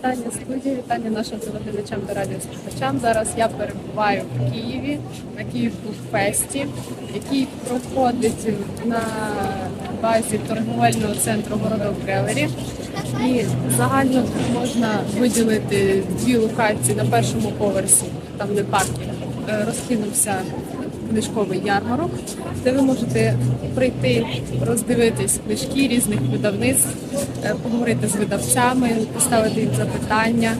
Вітання студії, вітання нашим телеглядачам та радіослухачам. Зараз я перебуваю в Києві на Київ Фесті, який проходить на базі торговельного центру Городок Гелері. І загально тут можна виділити дві локації на першому поверсі, там де паркінг е, розкинувся книжковий ярмарок, де ви можете прийти, роздивитись книжки різних видавництв, поговорити з видавцями, поставити їм запитання,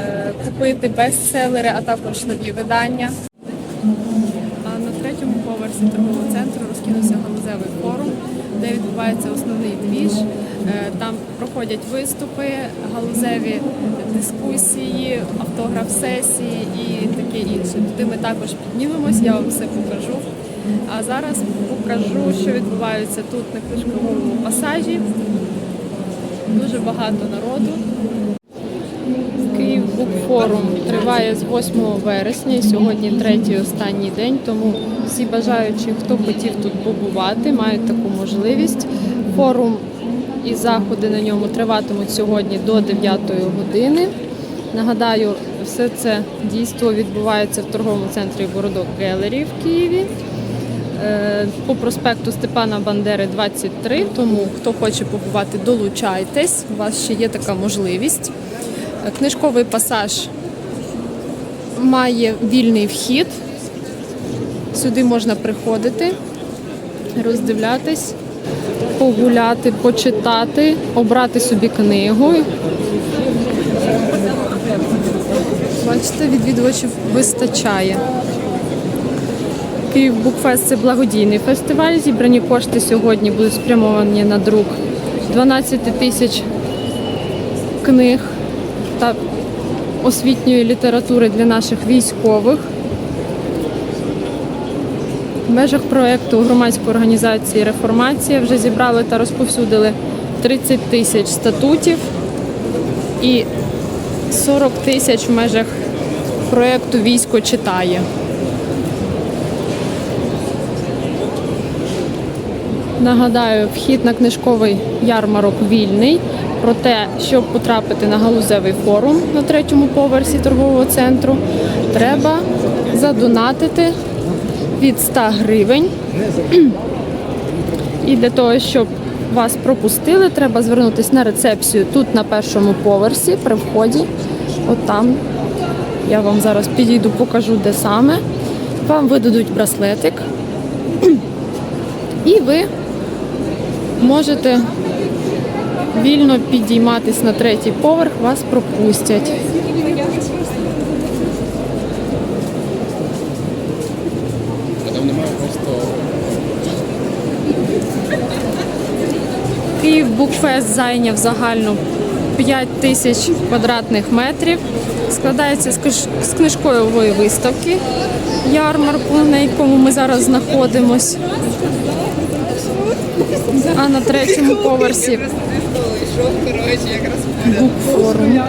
е, купити бестселери, а також нові видання. А на третьому поверсі торгового центру розкинувся галузевий форум, де відбувається основний двіж. Е, Там проходять виступи, галузеві дискусії, автограф-сесії і таке інше. Туди ми також піднімемось, я вам все покажу. А зараз покажу, що відбувається тут на книжковому пасажі. Дуже багато народу. Київ Букфорум триває з 8 вересня сьогодні третій останній день, тому всі бажаючі, хто хотів тут побувати, мають таку можливість. Форум і заходи на ньому триватимуть сьогодні до 9 години. Нагадаю, все це дійство відбувається в торговому центрі Городок Гелері в Києві по проспекту Степана Бандери 23. Тому хто хоче побувати, долучайтесь. У вас ще є така можливість. Е, Книжковий пасаж має вільний вхід. Сюди можна приходити, роздивлятись, погуляти, почитати, обрати собі книгу. Бачите, відвідувачів вистачає. Київ Букфест це благодійний фестиваль. Зібрані кошти сьогодні будуть спрямовані на друк 12 тисяч книг та освітньої літератури для наших військових. В межах проєкту громадської організації Реформація вже зібрали та розповсюдили 30 тисяч статутів і 40 тисяч в межах проєкту Військо читає. Нагадаю, вхід на книжковий ярмарок вільний. Проте, щоб потрапити на галузевий форум на третьому поверсі торгового центру, треба задонатити від 100 гривень. І для того, щоб вас пропустили, треба звернутися на рецепцію тут на першому поверсі при вході. От там я вам зараз підійду, покажу, де саме. Вам видадуть браслетик. І ви можете вільно підійматись на третій поверх, вас пропустять. Київ Букфест зайняв загальну 5 тисяч квадратних метрів. Складається з книжкової виставки ярмарку, на якому ми зараз знаходимось. А на третьому поверсі букфорум.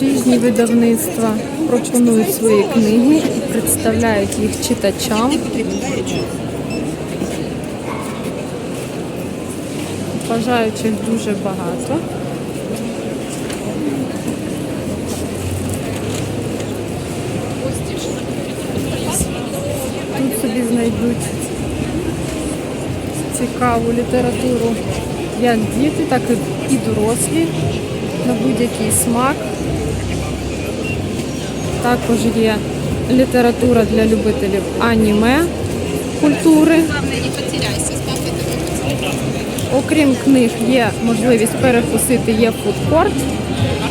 Різні видавництва пропонують свої книги і представляють їх читачам. Бажаючих дуже багато. Тут собі знайдуть цікаву літературу як діти, так і дорослі на будь-який смак. Також є література для любителів аніме культури. Окрім книг, є можливість перекусити, є фудкорт.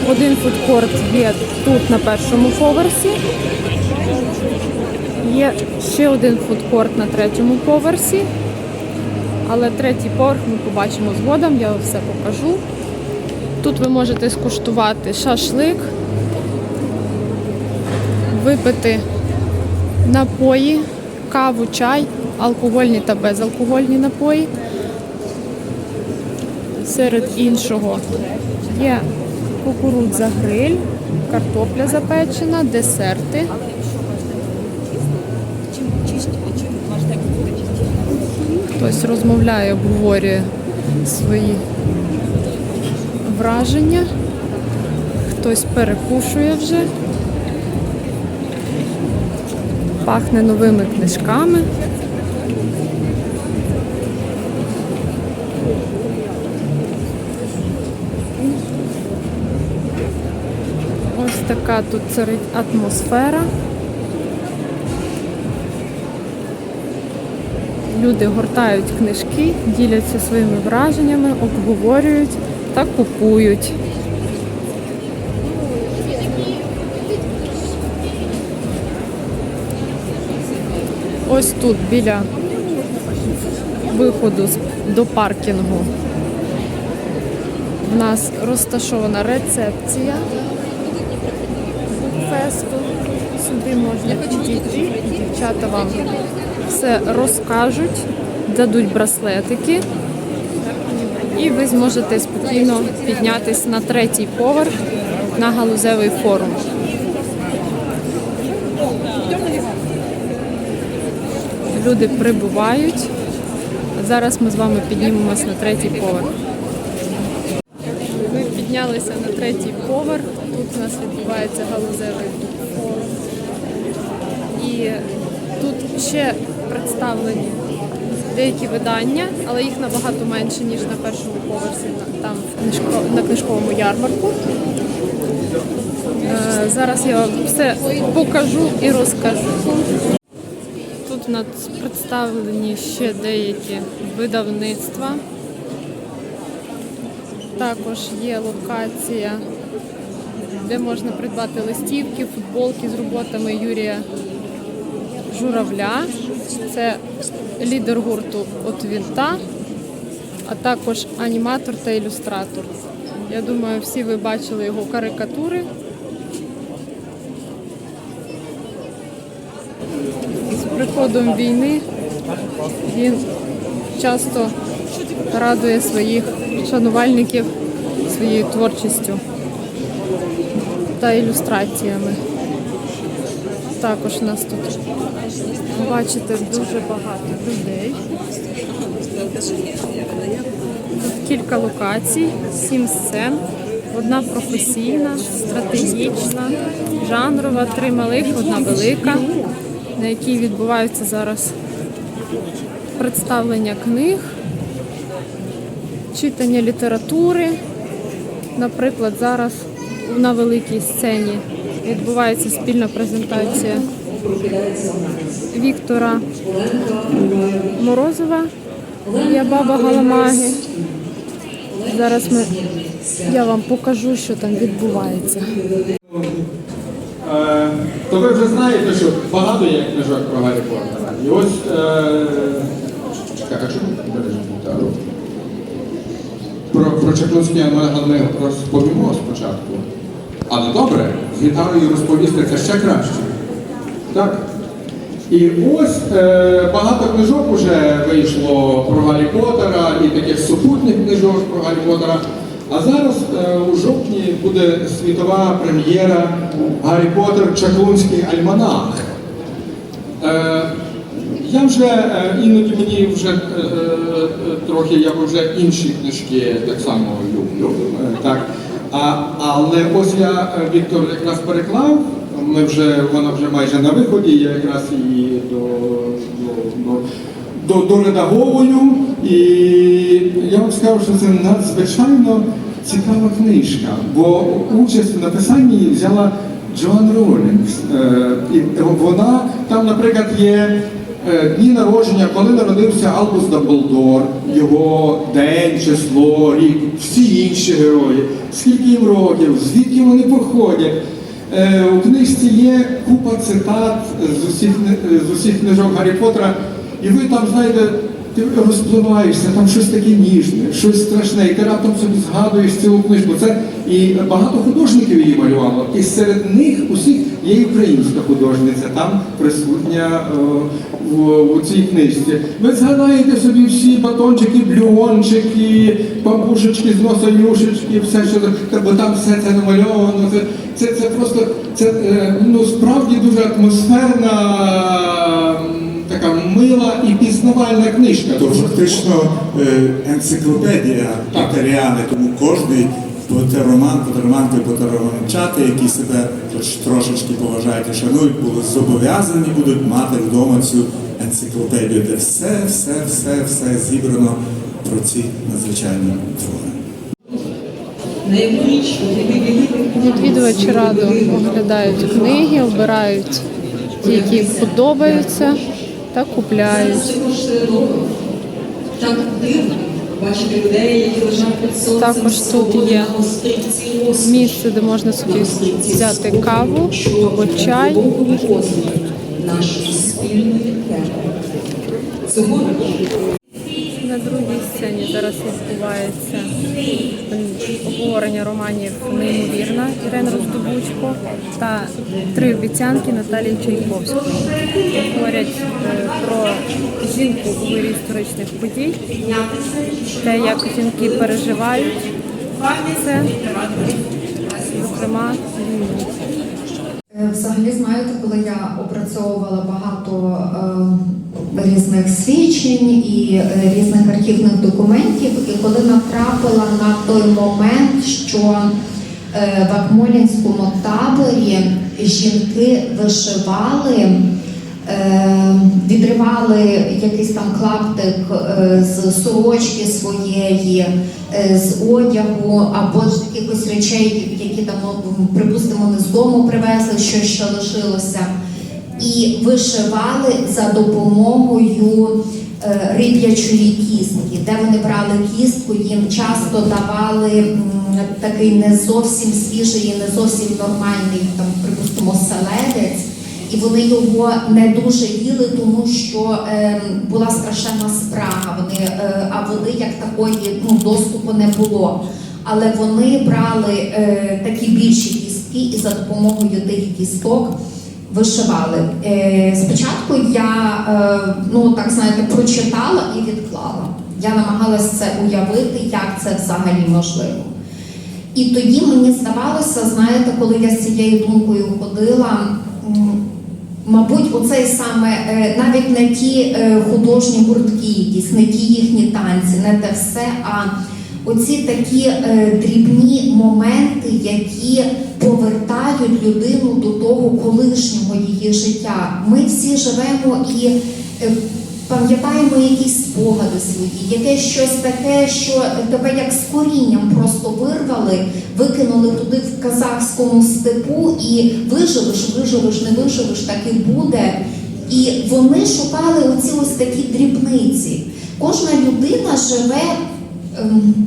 Один фудкорт є тут на першому поверсі. Є ще один фудкорт на третьому поверсі. Але третій поверх ми побачимо згодом, я все покажу. Тут ви можете скуштувати шашлик, випити напої, каву, чай, алкогольні та безалкогольні напої. Серед іншого є кукурудза гриль, картопля запечена, десерти. Хтось розмовляє, обговорює свої враження, хтось перекушує вже. Пахне новими книжками. Ось така тут царить атмосфера. Люди гортають книжки, діляться своїми враженнями, обговорюють та купують. Ось тут біля виходу до паркінгу в нас розташована рецепція фесту. Сюди можна підійти, і дівчата вам все розкажуть, дадуть браслетики, і ви зможете спокійно піднятися на третій поверх на галузевий форум. Люди прибувають. Зараз ми з вами піднімемось на третій поверх. Ми піднялися на третій поверх. Тут у нас відбувається галузевий форум. І тут ще представлені деякі видання, але їх набагато менше, ніж на першому поверсі, там на книжковому ярмарку. Е, Зараз я вам все покажу і розкажу. Тут у нас представлені ще деякі видавництва. Також є локація, де можна придбати листівки, футболки з роботами Юрія Журавля. Це лідер гурту от Вінта, а також аніматор та ілюстратор. Я думаю, всі ви бачили його карикатури. З приходом війни він часто радує своїх шанувальників своєю творчістю та ілюстраціями. Також нас тут бачите дуже багато людей. Тут кілька локацій, сім сцен. Одна професійна, стратегічна, жанрова, три малих, одна велика, на якій відбуваються зараз представлення книг, читання літератури. Наприклад, зараз на великій сцені відбувається спільна презентація Віктора Морозова Я баба Галамаги. Зараз ми, я вам покажу, що там відбувається. Е, То ви вже знаєте, що багато є книжок про Гаррі Поттера. І ось. е, Чекай, а чому гітару? Про, про Чаклунський Ангел ми розповімо спочатку. Але добре, з гітарою розповісти це ще краще. Так? І ось е, багато книжок вже вийшло про Гаррі Поттера і таких супутних книжок про Гаррі Поттера. А зараз е, у жовтні буде світова прем'єра Гаррі Поттер Чаклунський альманах. Е, я вже е, іноді мені вже е, е, трохи я вже інші книжки так само люблю. е, так. А, але ось я е, Віктор якраз переклав. Ми вже вона вже майже на виході. Я якраз її до, до, до, до, доредаговую. І я вам скажу, що це надзвичайно цікава книжка, бо участь в написанні взяла Джоан Ролінгс. Е, вона там, наприклад, є дні народження, коли народився Албус Дамблдор, його день, число, рік, всі інші герої, скільки їм років, звідки вони походять. Е, У книжці є купа цитат з усіх, кни- з усіх книжок Гаррі Поттера, і ви там знаєте, ти розпливаєшся, там щось таке ніжне, щось страшне, і ти раптом собі згадуєш цілу книжку. Це і багато художників її малювало. І серед них усіх є українська художниця, там присутня е, в, в цій книжці. Ви згадаєте собі всі батончики, блюончики, бабушечки з носа юшечки, все, що бо там все це намальовано. Це, це, це просто це е, ну справді дуже атмосферна мила і пізнавальна книжка. То фактично е, енциклопедія матеріали, тому кожний потероман, потероманти, потероманчати, які себе трошечки поважають і шанують, будуть зобов'язані будуть мати вдома цю енциклопедію, де все, все, все, все зібрано про ці надзвичайні твори. Відвідувачі раду оглядають книги, обирають ті, які їм подобаються, та купляють. Так дивно бачити людей, які лежать під сонцем. Також тут є. Місце, де можна собі взяти каву або чай. нашої спільної теми. Сьогодні На другій сцені зараз відбувається обговорення романів Неймовірна Ірени Роздобучко та три обіцянки Наталії Чайковської. Говорять е, про жінку у вирі історичних подій, те, як жінки переживають це, зокрема. Е, Взагалі, знаєте, коли я опрацьовувала багато е, різних свідчень і е, різних архівних документів, і коли натрапила на той момент, що е, в Акмолінському таборі жінки вишивали, е, відривали якийсь там клаптик з сорочки своєї, з одягу або з якихось речей, які там, ну, припустимо, не з дому привезли, що ще лишилося, і вишивали за допомогою е, риб'ячої кістки, де вони брали кістку, їм часто давали такий не зовсім свіжий, і не зовсім нормальний, там, припустимо, селедець. І вони його не дуже їли, тому що е, була страшенна спрага. Вони, е, а води як такої ну, доступу не було. Але вони брали е, такі більші кістки і за допомогою тих кісток вишивали. Е, спочатку я е, ну так знаєте, прочитала і відклала. Я намагалася це уявити, як це взагалі можливо. І тоді мені здавалося, знаєте, коли я з цією думкою ходила, мабуть, оцей саме е, навіть не ті художні гуртки, якісь, не ті їхні танці, не те все, а оці такі е, дрібні моменти, які повертають людину до того колишнього її життя. Ми всі живемо і е, пам'ятаємо якісь спогади свої, якесь щось таке, що тебе як з корінням просто вирвали, викинули туди в казахському степу, і виживеш, виживеш, не виживеш, так і буде. І вони шукали оці ось такі дрібниці. Кожна людина живе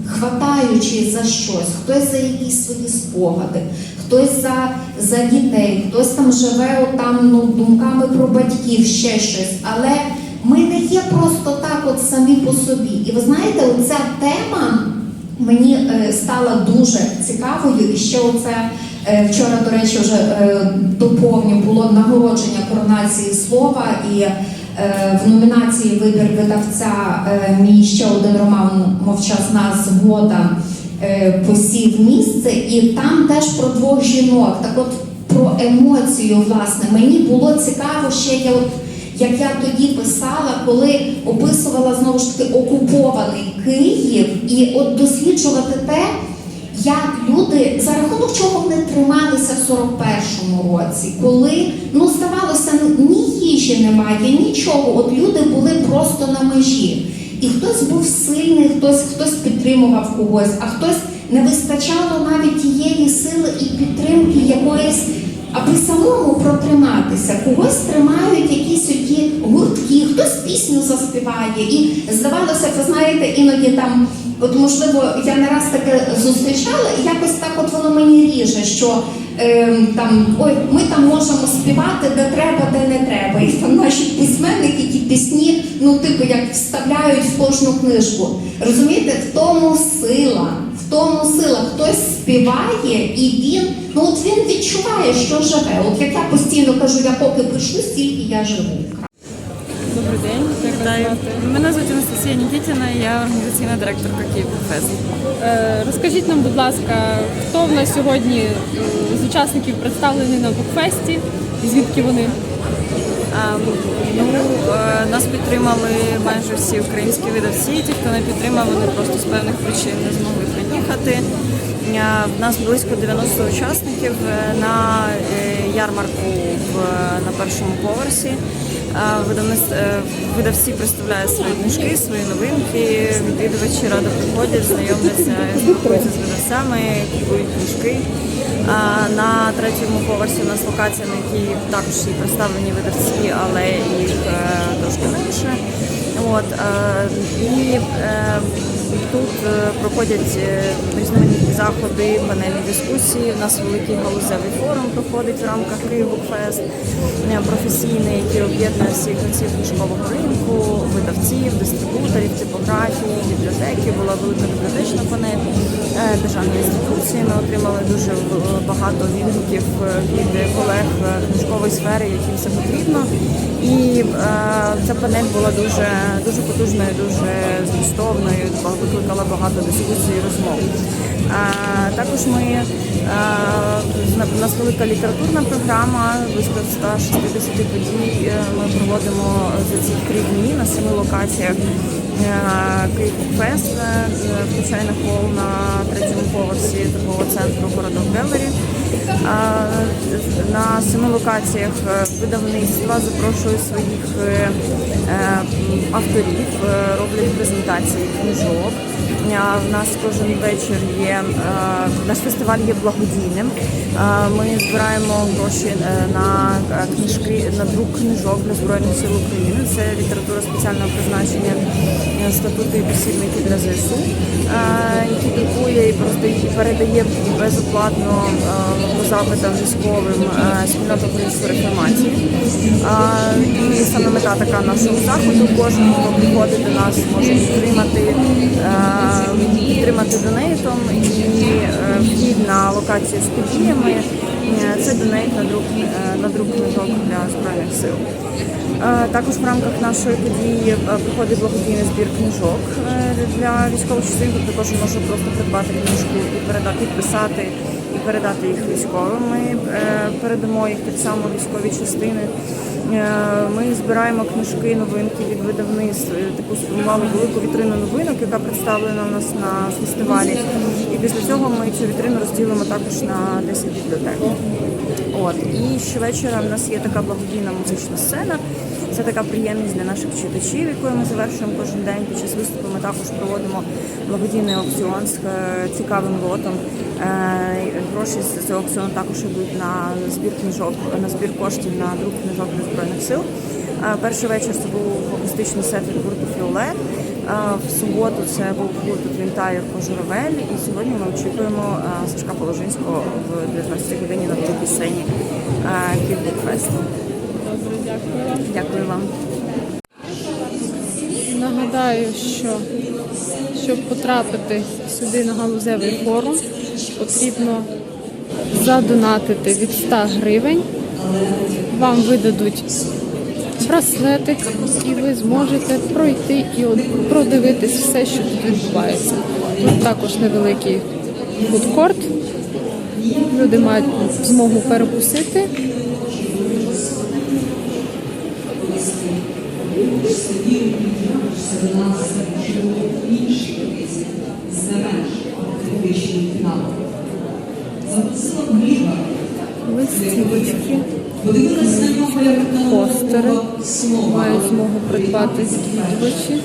хватаючи за щось, хтось за якісь свої спогади, хтось за, за дітей, хтось там живе отам, ну, думками про батьків, ще щось. Але ми не є просто так, от самі по собі. І ви знаєте, оця тема мені е, стала дуже цікавою. І ще оце е, вчора, до речі, вже е, доповню було нагородження коронації слова і. Е, В номінації Вибір видавця е, мій ще один роман Мовчазна згода е, посів місце, і там теж про двох жінок. Так от про емоцію, власне, мені було цікаво ще я от як я тоді писала, коли описувала знову ж таки окупований Київ, і от досліджувати те, як люди за рахунок чого вони трималися в 41-му році, коли ну здавалося, ні їжі немає, нічого. От люди були просто на межі. І хтось був сильний, хтось хтось підтримував когось, а хтось не вистачало навіть тієї сили і підтримки якоїсь аби самому протриматися. Когось тримають якісь оті гуртки, хтось пісню заспіває. І здавалося, ви знаєте, іноді там, от можливо, я не раз таке зустрічала, і якось так от воно мені ріже, що ем, там ой, ми там можемо співати, де треба, де не треба. І там наші письменники ті пісні, ну типу як вставляють в кожну книжку. Розумієте, в тому сила, в тому сила. Хтось співає, і він, ну от він відчуває, що живе. От як я постійно кажу, я поки пишу, стільки я живу. Добрий день. Вітаю. Мене звуть Анастасія Нікітіна, я організаційна директорка Київфест. Е, Розкажіть нам, будь ласка, хто в нас сьогодні е, з учасників представлений на букфесті і звідки вони? Ну, е, нас підтримали майже всі українські видавці. Ті, хто не підтримав, вони просто з певних причин не змогли приїхати. В нас близько 90 учасників на ярмарку на першому поверсі. Е, Видавці представляють свої книжки, свої новинки. Відвідувачі радо приходять, знайомляться, спілкуються з видавцями, купують книжки. На третьому поверсі у нас локація, на якій також і представлені видавці, але їх е, трошки менше. От, е, і тут е, проходять е, різноманітні заходи, панельні дискусії. У нас великий галузевий форум проходить в рамках Київбукфест, е, професійний, який об'єднує всіх гравців книжкового ринку, видавців, дистрибуторів, типографії, бібліотеки. Була велика бібліотечна панель, державні інституції. Ми отримали дуже багато відгуків від колег книжкової сфери, яким це потрібно. І ця панель була дуже, дуже потужною, дуже змістовною, викликала багато дискусій і розмов. Е, також ми е, у нас велика літературна програма, близько 160 подій. е, Ми проводимо за ці три дні на семи локаціях. Е, Київ Фест включає на хол на третьому поверсі торгового центру Городок Гелері. На семи локаціях е, видавництва запрошують своїх е, е, авторів, роблять презентації книжок. В нас кожен вечір є наш фестиваль є благодійним. Ми збираємо гроші на книжки на друк книжок для збройних сил України. Це література спеціального призначення статути і посібники для ЗСУ, і просто їх передає безоплатно е, по запитам військовим е, спільнота української реформації. І саме мета така нашого заходу. Кожен, хто приходить до нас, може підтримати, е, підтримати донейтом і вхід на локацію з подіями. Е, Це донейт на друк, е, на друк книжок для збройних сил. Е, Також в рамках нашої події проходить благодійний збір книжок для військових часів. Також можна просто придбати книжку і передати, підписати і передати їх військовим. Ми е, передамо їх так само військові частини. Е, Ми збираємо книжки, новинки від видавництв. Е, Таку сформували велику вітрину новинок, яка представлена у нас на фестивалі. І після цього ми цю вітрину розділимо також на 10 бібліотек. От і щовечора в нас є така благодійна музична сцена. Це така приємність для наших читачів, якою ми завершуємо кожен день. Під час виступу ми також проводимо благодійний аукціон з цікавим лотом. Е, Гроші з аукціону також йдуть на збір книжок, на збір коштів на друк книжок для збройних сил. Е, Перший вечір це був акустичний сет від гурту Фіолет. Е, В суботу це був гурт Твінтайр Пожуравель. І сьогодні ми очікуємо Сашка Положинського в 19 годині на великій сцені Київбукфесту. Добре, дякую вам. Дякую вам. Нагадаю, що щоб потрапити сюди на галузевий форум, потрібно задонатити від 100 гривень. Вам видадуть браслетик, і ви зможете пройти і продивитись все, що тут відбувається. Тут також невеликий фудкорт. Люди мають змогу перекусити. Листівочки, постери мають змогу придбати відвідувачі.